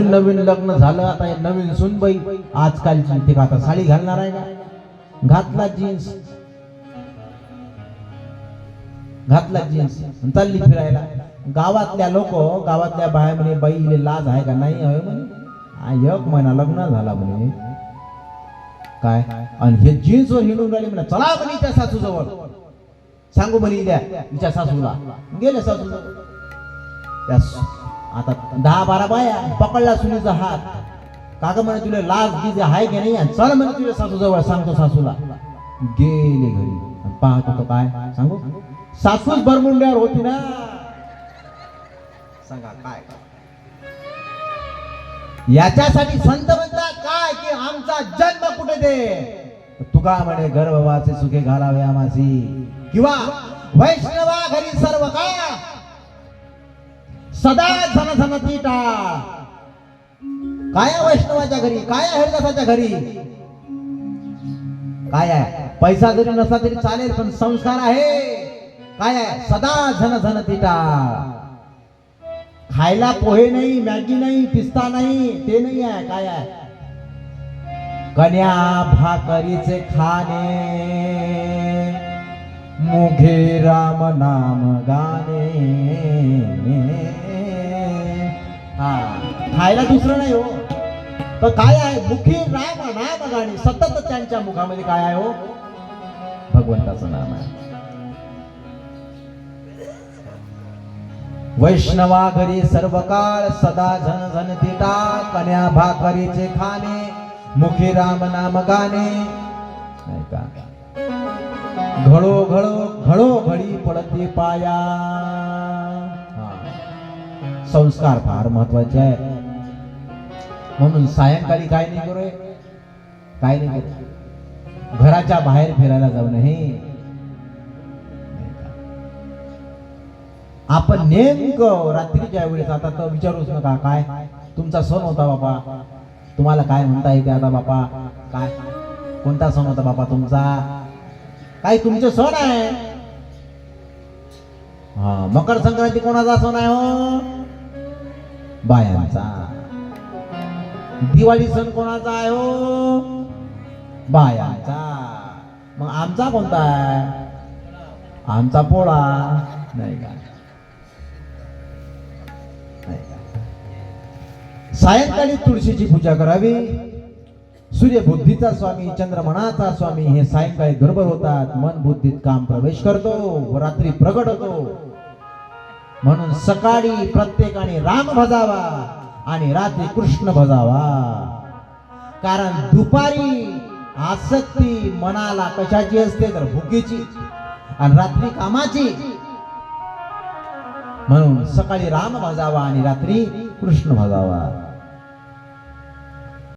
नवीन लग्न झालं आता नवीन सुनबाई आजकालची ते आता साडी घालणार आहे का? घातला जीन्स घातला जीन्स चालली फिरायला. गावातल्या लोक गावातल्या बाया म्हणे बाई लाज आहे का? नाही हवे म्हणे. एक महिना लग्न झाला म्हणे. काय? आणि हे जीन्स वर हिंडून राहिले म्हणे. चला म्हणे त्या सासू जवळ सांगू म्हणे द्या तिच्या सासूला. गेले सासू त्या आता दहा बारा बाया पकडला सुनीचा हात. काका म्हणे तुला लाज गिज हाय की नाही? चल म्हणे तुझ्या सासू जवळ सांगतो सासूला. गेले घरी. पाहत होतो काय? सांगू? सासूच बरमुंड्यावर होती ना. सांगा काय? याच्यासाठी संत म्हणतात काय की आमचा जन्म कुठे दे? तुका म्हणे गर्भवाचे सुखे घालावे आमासी किंवा वैष्णवा घरी सर्व का सदा झन झन तीटा काय वैष्णवाच्या घरी? काय आहे हरिदासाच्या घरी? काय आहे? पैसा जरी नसला तरी चालेल पण संस्कार आहे. काय आहे? सदा झन झन तीटा खायला पोहे नाही मॅगी नाही पिस्ता नाही ते नाही आहे. काय आहे? कन्या भाकरीचे खाणे. मुखे राम नाम गाणे. खायला दुसरं नाही हो. तर काय आहे? मुखी राम नाम गाणे. सतत त्यांच्या मुखामध्ये काय आहे हो? भगवंताचं नाम आहे. वैष्णवा घरी सर्व काळ सदा झन झन तिटा कन्या भाकरीचे खाणे मुखी राम नाम गाणे. नाही का? घडो घडो घडो घडी पडते पाया. संस्कार फार महत्त्वाचे आहे म्हणून सायंकाळी काय नाही करू काय नाही करू घराच्या बाहेर फिरायला जाऊ नये. आपण नेमकं रात्रीच्या वेळेस आता तर विचारूच नका काय? तुमचा सण होता बापा तुम्हाला काय म्हणता येते आता बापा काय? कोणता सण होता बापा तुमचा? काय तुमचे सण आहे? हा मकर संक्रांती कोणाचा सण आहे हो? बायांचा. दिवाळी सण कोणाचा आहे हो? बायांचा. मग आमचा कोणता आहे? आमचा पोळा. नाही का? सायंकाळी तुळशीची पूजा करावी. सूर्य बुद्धीचा स्वामी चंद्रमणाचा स्वामी हे सायंकाळी गडबड होतात. मन बुद्धीत काम प्रवेश करतो व रात्री प्रगट होतो. म्हणून सकाळी प्रत्येकाने राम भजावा. आणि रात्री कृष्ण भजावा कारण दुपारी आसक्ती मनाला कशाची असते तर भुकेची. आणि रात्री कामाची. म्हणून सकाळी राम भजावा आणि रात्री कृष्ण भजावा